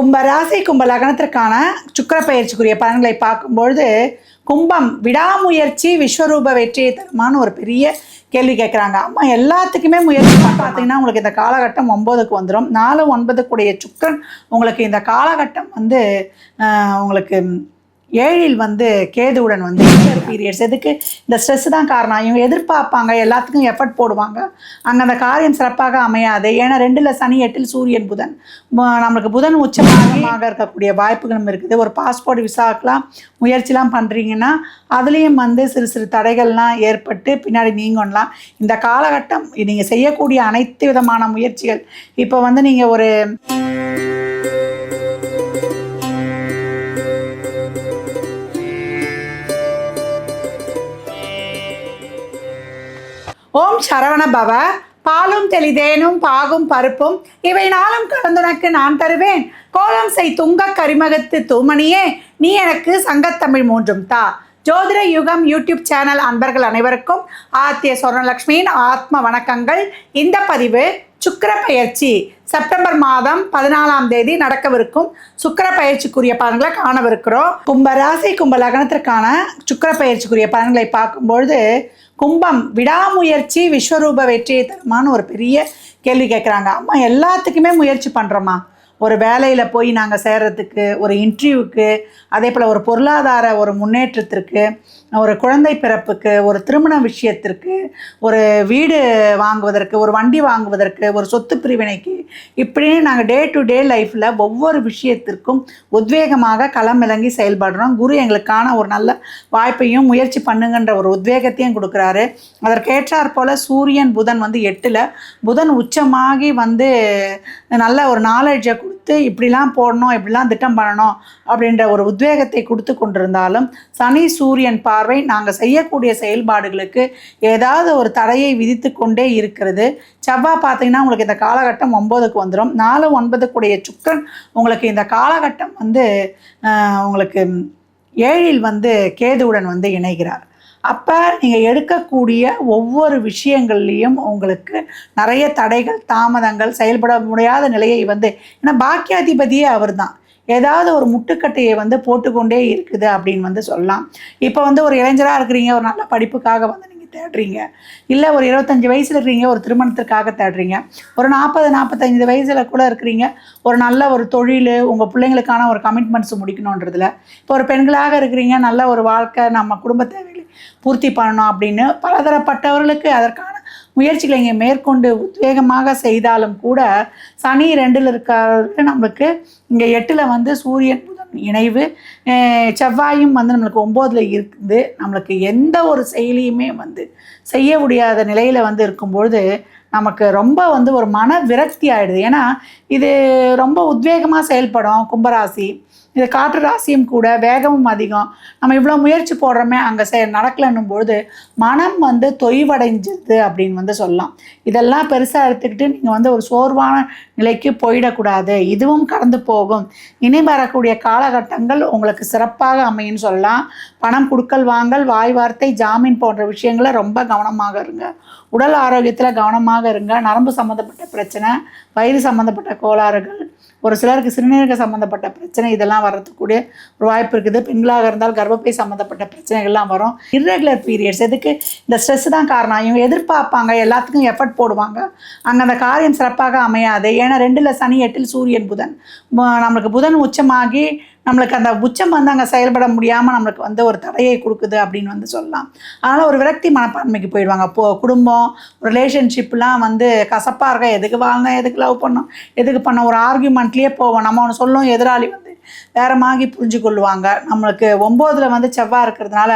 கும்ப ராசி கும்ப லக்னத்திற்கான சுக்கர பயிற்சிக்குரிய பலன்களை பார்க்கும்பொழுது கும்பம் விடாமுயற்சி விஸ்வரூப வெற்றியை தருமான ஒரு பெரிய கேள்வி கேட்குறாங்க அம்மா எல்லாத்துக்குமே முயற்சி பார்த்தீங்கன்னா உங்களுக்கு இந்த காலகட்டம் ஒம்போதுக்கு வந்துடும் நாலு ஒன்பதுக்குடைய சுக்கரன் உங்களுக்கு இந்த காலகட்டம் வந்து உங்களுக்கு ஏழில் வந்து கேதுவுடன் வந்து பீரியட்ஸ் எதுக்கு? இந்த ஸ்ட்ரெஸ் தான் காரணம். இவங்க எதிர்பார்ப்பாங்க. எல்லாத்துக்கும் எஃபர்ட் போடுவாங்க. அங்கே அந்த காரியம் சிறப்பாக அமையாது. ஏன்னா ரெண்டில் சனி எட்டில் சூரியன் புதன். நம்மளுக்கு புதன் உச்சமாக இருக்கக்கூடிய வாய்ப்புகளும் இருக்குது. ஒரு பாஸ்போர்ட் விசாக்கெலாம் முயற்சிலாம் பண்ணுறீங்கன்னா அதுலேயும் வந்து சிறு சிறு தடைகள்லாம் ஏற்பட்டு பின்னாடி நீங்கலாம். இந்த காலகட்டம் நீங்கள் செய்யக்கூடிய அனைத்து விதமான முயற்சிகள். இப்போ வந்து நீங்கள் ஒரு ஓம் சரவண பவ. பாலும் தெளிதேனும் பாகும் பருப்பும் இவை நாளும் கலந்துனக்கு நான் தருவேன். கோலம் செய் துங்க கரிமகத்து தூமணியே நீ எனக்கு சங்கத்தமிழ் மூன்றும் தா. ஜோதிட யுகம் யூடியூப் சேனல் அன்பர்கள் அனைவருக்கும் ஆத்திய சொர்ணலக்ஷ்மியின் ஆத்ம வணக்கங்கள். இந்த பதிவு சுக்கர பயிற்சி. செப்டம்பர் மாதம் பதினாலாம் தேதி நடக்கவிருக்கும் சுக்கர பயிற்சிக்குரிய பலன்களை காணவிருக்கிறோம். கும்ப ராசி கும்ப லக்னத்திற்கான சுக்கிர பயிற்சிக்குரிய பலன்களை பார்க்கும்பொழுது கும்பம் விடாமுயற்சி விஸ்வரூப வெற்றியை தருமான்னு ஒரு பெரிய கேள்வி கேட்குறாங்க அம்மா எல்லாத்துக்குமே முயற்சி பண்ணுறோமா ஒரு வேலையில் போய் நாங்கள் சேர்கிறதுக்கு ஒரு இன்டர்வியூக்கு அதே போல் ஒரு பொருளாதார ஒரு முன்னேற்றத்திற்கு ஒரு குழந்தை பிறப்புக்கு ஒரு திருமண விஷயத்திற்கு ஒரு வீடு வாங்குவதற்கு ஒரு வண்டி வாங்குவதற்கு ஒரு சொத்து பிரிவினைக்கு இப்படின்னு நாங்கள் டே டு டே லைஃப்பில் ஒவ்வொரு விஷயத்திற்கும் உத்வேகமாக களமிறங்கி செயல்படுறோம். குரு எங்களுக்கான ஒரு நல்ல வாய்ப்பையும் முயற்சி பண்ணுங்கன்ற ஒரு உத்வேகத்தையும் கொடுக்குறாரு. அதற்கேற்றார் போல் சூரியன் புதன் வந்து எட்டில். புதன் உச்சமாகி வந்து நல்ல ஒரு நாலேஜை கொடுத்து இப்படிலாம் போடணும் இப்படிலாம் திட்டம் பண்ணணும் அப்படின்ற ஒரு உத்வேகத்தை கொடுத்து கொண்டிருந்தாலும் சனி சூரியன் பார்வை நாங்கள் செய்யக்கூடிய செயல்பாடுகளுக்கு ஏதாவது ஒரு தடையை விதித்து கொண்டே இருக்கிறது. செவ்வாய் பார்த்தீங்கன்னா உங்களுக்கு இந்த காலகட்டம் ஒம்போதுக்கு வந்துடும் நாலு ஒன்பதுக்குடைய சுக்கன் உங்களுக்கு இந்த காலகட்டம் வந்து உங்களுக்கு ஏழில் வந்து கேதுவுடன் வந்து இணைகிறார். அப்போ நீங்கள் எடுக்கக்கூடிய ஒவ்வொரு விஷயங்கள்லேயும் உங்களுக்கு நிறைய தடைகள் தாமதங்கள் செயல்பட முடியாத நிலையை வந்து ஏன்னா பாக்கியாதிபதியே அவர் தான் ஏதாவது ஒரு முட்டுக்கட்டையை வந்து போட்டுக்கொண்டே இருக்குது அப்படின்னு வந்து சொல்லலாம். இப்போ வந்து ஒரு இளைஞராக இருக்கிறீங்க ஒரு நல்ல படிப்புக்காக வந்து நீங்கள் தேடுறீங்க. இல்லை ஒரு இருபத்தஞ்சி வயசில் இருக்கிறீங்க ஒரு திருமணத்திற்காக தேடுறீங்க. ஒரு நாற்பது நாற்பத்தஞ்சு வயசில் கூட இருக்கிறீங்க. ஒரு நல்ல ஒரு தொழில் உங்கள் பிள்ளைங்களுக்கான ஒரு கமிட்மெண்ட்ஸ் முடிக்கணுன்றதுல. இப்போ ஒரு பெண்களாக இருக்கிறீங்க நல்ல ஒரு வாழ்க்கை நம்ம குடும்பத்தை பூர்த்தி பண்ணணும் அப்படின்னு பலதரப்பட்டவர்களுக்கு அதற்கான முயற்சிகளை இங்கே மேற்கொண்டு உத்வேகமாக செய்தாலும் கூட சனி ரெண்டில் இருக்கிறது நம்மளுக்கு இங்கே எட்டில் வந்து சூரியன் புதன் இணைவு. செவ்வாயும் வந்து நம்மளுக்கு ஒம்போதில் இருக்குது நம்மளுக்கு எந்த ஒரு செயலியுமே வந்து செய்ய முடியாத நிலையில் வந்து இருக்கும்பொழுது நமக்கு ரொம்ப வந்து ஒரு மன விரக்தி ஆகிடுது ஏன்னா இது ரொம்ப உத்வேகமாக செயல்படும். கும்பராசி இது காற்று ராசியும் கூட வேகமும் அதிகம். நம்ம இவ்வளோ முயற்சி போடுறோமே அங்கே சே நடக்கலன்னும் பொழுது மனம் வந்து தொய்வடைஞ்சிருது அப்படின்னு வந்து சொல்லலாம். இதெல்லாம் பெருசாக எடுத்துக்கிட்டு நீங்கள் வந்து ஒரு சோர்வான நிலைக்கு போயிடக்கூடாது. இதுவும் கடந்து போகும். இனி வரக்கூடிய காலகட்டங்கள் உங்களுக்கு சிறப்பாக அமையும்னு சொல்லலாம். பணம் கொடுக்கல் வாங்கல் வாய் வார்த்தை ஜாமீன் போன்ற விஷயங்களை ரொம்ப கவனமாக இருங்க. உடல் ஆரோக்கியத்தில் கவனமாக இருங்க. நரம்பு சம்மந்தப்பட்ட பிரச்சனை வயிறு சம்மந்தப்பட்ட கோளாறுகள் ஒரு சிலருக்கு சிறுநீரக சம்மந்தப்பட்ட பிரச்சனை இதெல்லாம் வரத்துக்கூடிய ஒரு வாய்ப்பு இருக்குது. பெண்களாக இருந்தால் கர்ப்பப்பை சம்மந்தப்பட்ட பிரச்சனைகள்லாம் வரும். இர்ரெகுலர் பீரியட்ஸ் எதுக்கு? இந்த ஸ்ட்ரெஸ் தான் காரணம். இவங்க எதிர்பார்ப்பாங்க எல்லாத்துக்கும் எஃபர்ட் போடுவாங்க. அங்கே அந்த காரியம் சிறப்பாக அமையாது. ஏன்னா ரெண்டில் சனி எட்டில் சூரியன் புதன். நம்மளுக்கு புதன் உச்சமாகி நம்மளுக்கு அந்த உச்சம் வந்து அங்கே செயல்பட முடியாமல் நம்மளுக்கு வந்து ஒரு தடையை கொடுக்குது அப்படின்னு வந்து சொல்லலாம். அதனால் ஒரு விரக்தி மனப்பான்மைக்கு போயிடுவாங்க. போ குடும்பம் ரிலேஷன்ஷிப்லாம் வந்து கசப்பாக இருக்க? எதுக்கு வாழ்ந்தேன் எதுக்கு லவ் பண்ணோம்? எதுக்கு பண்ண ஒரு ஆர்கியூமெண்ட்லேயே போவோம். நம்ம ஒன்று சொல்லும் எதிராளி வந்து வேறமாகி புரிஞ்சு கொள்வாங்க நம்மளுக்கு ஒம்போதில் வந்து செவ்வாய் இருக்கிறதுனால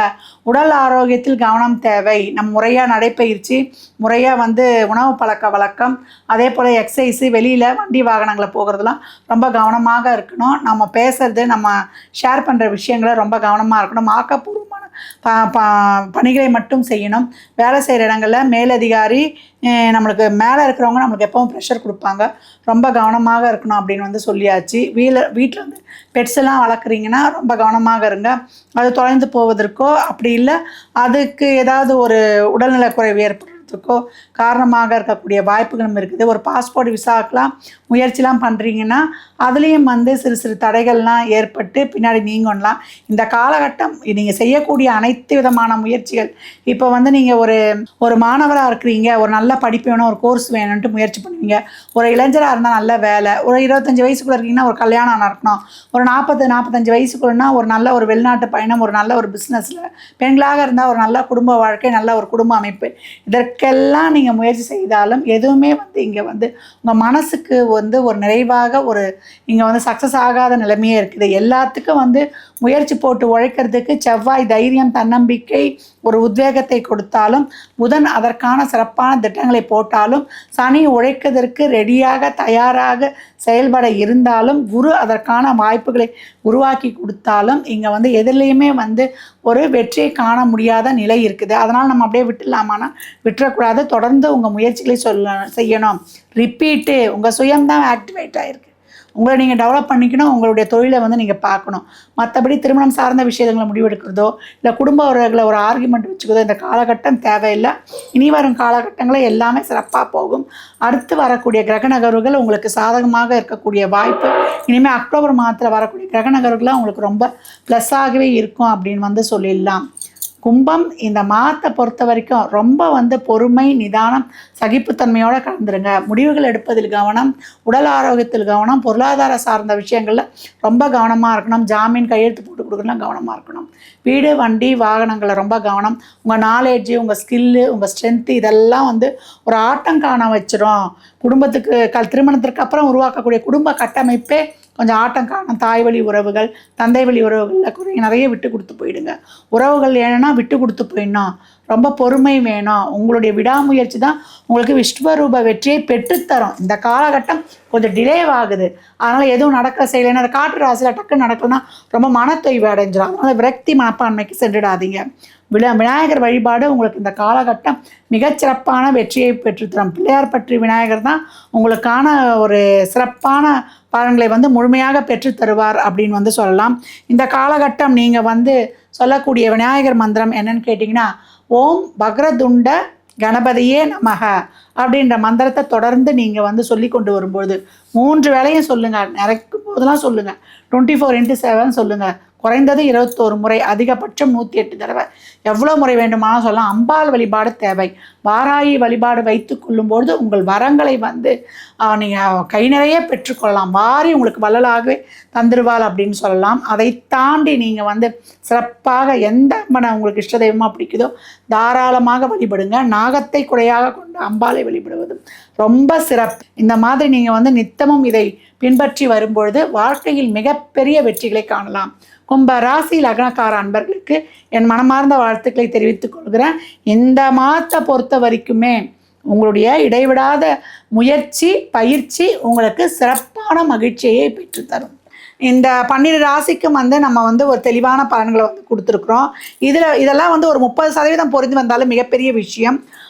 உடல் ஆரோக்கியத்தில் கவனம் தேவை. நம் முறையாக நடைப்பயிற்சி முறையாக வந்து உணவு பழக்க வழக்கம் அதே போல் எக்ஸசைஸு வெளியில் வண்டி வாகனங்களை போகிறதுலாம் ரொம்ப கவனமாக இருக்கணும். நம்ம பேசுறது நம்ம ஷேர் பண்ணுற விஷயங்களை ரொம்ப கவனமாக இருக்கணும். ஆக்கப்பூர்வமான பணிகளை மட்டும் செய்யணும். வேலை செய்கிற இடங்களில் மேலதிகாரி நம்மளுக்கு மேலே இருக்கிறவங்க நம்மளுக்கு எப்பவும் ப்ரெஷர் கொடுப்பாங்க. ரொம்ப கவனமாக இருக்கணும் அப்படின்னு வந்து சொல்லியாச்சு. வீல வீட்டில் வந்து பெட்ஸ் எல்லாம் வளர்க்குறீங்கன்னா ரொம்ப கவனமாக இருங்க. அது தொலைந்து போவதற்கோ அப்படி இல்லை. அதுக்கு ஏதாவது ஒரு உடல்நலக்குறைவு குறைவு ஏற்படுறதுக்கோ காரணமாக இருக்கக்கூடிய வாய்ப்புகளும் இருக்குது. ஒரு பாஸ்போர்ட் விசாக்கெலாம் முயற்சிலாம் பண்ணுறீங்கன்னா அதுலேயும் வந்து சிறு சிறு தடைகள்லாம் ஏற்பட்டு பின்னாடி நீங்கலாம். இந்த காலகட்டம் நீங்கள் செய்யக்கூடிய அனைத்து விதமான முயற்சிகள் இப்போ வந்து நீங்கள் ஒரு ஒரு மாணவராக இருக்கிறீங்க ஒரு நல்ல படிப்பு வேணும் ஒரு கோர்ஸ் வேணும்ன்ட்டு முயற்சி பண்ணுவீங்க. ஒரு இளைஞராக இருந்தால் நல்ல வேலை. ஒரு இருபத்தஞ்சி வயசுக்குள்ளே இருக்கீங்கன்னா ஒரு கல்யாணம் நடக்கணும். ஒரு நாற்பது நாற்பத்தஞ்சு வயசுக்குள்ளனா ஒரு நல்ல ஒரு வெளிநாட்டு பயணம் ஒரு நல்ல ஒரு பிஸ்னஸில் பெண்களாக இருந்தால் ஒரு நல்ல குடும்ப வாழ்க்கை நல்ல ஒரு குடும்ப அமைப்பு. எதற்கெல்லாம் நீங்கள் முயற்சி செய்தாலும் எதுவுமே வந்து இங்கே வந்து உங்கள் மனசுக்கு வந்து ஒரு நிறைவாக ஒரு இங்கே வந்து சக்ஸஸ் ஆகாத நிலைமையே இருக்குது. எல்லாத்துக்கும் வந்து முயற்சி போட்டு உழைக்கிறதுக்கு செவ்வாய் தைரியம் தன்னம்பிக்கை ஒரு உத்வேகத்தை கொடுத்தாலும் புதன் அதற்கான சிறப்பான திட்டங்களை போட்டாலும் சனி உழைக்கிறதற்கு ரெடியாக தயாராக செயல்பட இருந்தாலும் குரு அதற்கான வாய்ப்புகளை உருவாக்கி கொடுத்தாலும் இங்கே வந்து எதுலேயுமே வந்து ஒரு வெற்றியை காண முடியாத நிலை இருக்குது. அதனால் நம்ம அப்படியே விட்டுலாமான்னா விட்டுறக்கூடாது. தொடர்ந்து உங்கள் முயற்சிகளை சொல்ல செய்யணும். ரிப்பீட்டு உங்கள் சுயம்தான் ஆக்டிவேட் ஆகிருக்கு உங்களை நீங்கள் டெவலப் பண்ணிக்கணும் உங்களுடைய தொழிலை வந்து நீங்கள் பார்க்கணும். மற்றபடி திருமணம் சார்ந்த விஷயங்களை முடிவெடுக்கிறதோ இல்லை குடும்ப உறவுகளை ஒரு ஆர்குமெண்ட் வச்சுக்கிறதோ இந்த காலகட்டம் தேவையில்லை. இனி வரும் காலகட்டங்களில் எல்லாமே சிறப்பாக போகும். அடுத்து வரக்கூடிய கிரக நகர்வுகள் உங்களுக்கு சாதகமாக இருக்கக்கூடிய வாய்ப்பு. இனிமேல் அக்டோபர் மாதத்தில் வரக்கூடிய கிரக நகர்வுகள்லாம் உங்களுக்கு ரொம்ப ப்ளஸ்ஸாகவே இருக்கும் அப்படின்னு வந்து சொல்லிடலாம். கும்பம் இந்த மாதத்தை பொறுத்த வரைக்கும் ரொம்ப வந்து பொறுமை நிதானம் சகிப்புத்தன்மையோடு கலந்துருங்க. முடிவுகள் எடுப்பதில் கவனம் உடல் ஆரோக்கியத்தில் கவனம் பொருளாதார சார்ந்த விஷயங்களில் ரொம்ப கவனமாக இருக்கணும். ஜாமீன் கையெழுத்து போட்டு கொடுக்கலாம் கவனமாக இருக்கணும். வீடு வண்டி வாகனங்களை ரொம்ப கவனம். உங்கள் நாலேஜு உங்கள் ஸ்கில்லு உங்கள் ஸ்ட்ரென்த்து இதெல்லாம் வந்து ஒரு ஆட்டம் காண வச்சிரும். குடும்பத்துக்கு கல் திருமணத்திற்கு அப்புறம் உருவாக்கக்கூடிய குடும்ப கட்டமைப்பே கொஞ்சம் ஆட்டம் காணும். தாய் வழி உறவுகள் தந்தை வழி உறவுகளில் குறை நிறைய விட்டு கொடுத்து போயிடுங்க. உறவுகள் ஏன்னா விட்டு கொடுத்து போயிடணும். ரொம்ப பொறுமை வேணும். உங்களுடைய விடாமுயற்சி தான் உங்களுக்கு விஸ்வரூப வெற்றியை பெற்றுத்தரும். இந்த காலகட்டம் கொஞ்சம் டிலே ஆகுது அதனால் எதுவும் நடக்க செய்யலைன்னா அந்த காற்று ராசியில் டக்குன்னு நடக்கணும்னா ரொம்ப மனத்தொய்வு அடைஞ்சிடும் அதனால் விரக்தி மனப்பான்மைக்கு சென்றுடாதீங்க. விழா விநாயகர் வழிபாடு உங்களுக்கு இந்த காலகட்டம் மிகச்சிறப்பான வெற்றியை பெற்றுத்தரும். பிள்ளையார் பற்றி விநாயகர் தான் உங்களுக்கான ஒரு சிறப்பான பலன்களை வந்து முழுமையாக பெற்றுத்தருவார் அப்படின்னு வந்து சொல்லலாம். இந்த காலகட்டம் நீங்கள் வந்து சொல்லக்கூடிய விநாயகர் மந்திரம் என்னன்னு கேட்டிங்கன்னா ஓம் பக்ரதுண்ட கணபதியே நமக அப்படின்ற மந்திரத்தை தொடர்ந்து நீங்கள் வந்து சொல்லி கொண்டு வரும்பொழுது மூன்று வேலையும் சொல்லுங்கள் நிறைக்கும் போதெல்லாம் சொல்லுங்கள் டுவெண்ட்டி ஃபோர் இன்ட்டு செவன் சொல்லுங்கள் குறைந்தது இருபத்தோரு முறை அதிகபட்சம் நூற்றி எட்டு தடவை. எவ்வளோ முறை வேண்டுமானாலும் சொல்லலாம்? அம்பாள் வழிபாடு தேவை. வாராயி வழிபாடு வைத்து கொள்ளும்பொழுது உங்கள் வரங்களை வந்து நீங்கள் கை நிறைய பெற்றுக்கொள்ளலாம் வாரி உங்களுக்கு வள்ளலாகவே தந்துருவாள் அப்படின்னு சொல்லலாம். அதை தாண்டி நீங்கள் வந்து சிறப்பாக எந்த அம்மனை உங்களுக்கு இஷ்ட தெய்வமாக பிடிக்குதோ தாராளமாக வழிபடுங்க. நாகத்தை குறையாக கொண்டு அம்பாளை வழிபடுவதும் ரொம்ப சிறப்பு. இந்த மாதிரி நீங்கள் வந்து நித்தமும் இதை பின்பற்றி வரும்பொழுது வாழ்க்கையில் மிகப்பெரிய வெற்றிகளை காணலாம். கும்ப ராசி லக்னக்கார அன்பர்களுக்கு என் மனமார்ந்த வாழ்த்துக்களை தெரிவித்துக் கொள்கிறேன். இந்த மாதத்தை பொறுத்த வரைக்குமே உங்களுடைய இடைவிடாத முயற்சி பயிற்சி உங்களுக்கு சிறப்பான மகிழ்ச்சியை பெற்றுத்தரும். இந்த பன்னிரு ராசிக்கும் வந்து நம்ம வந்து ஒரு தெளிவான பலன்களை வந்து கொடுத்துருக்குறோம். இதில் இதெல்லாம் வந்து ஒரு முப்பது சதவீதம் பொருந்தி வந்தாலும் மிகப்பெரிய விஷயம்.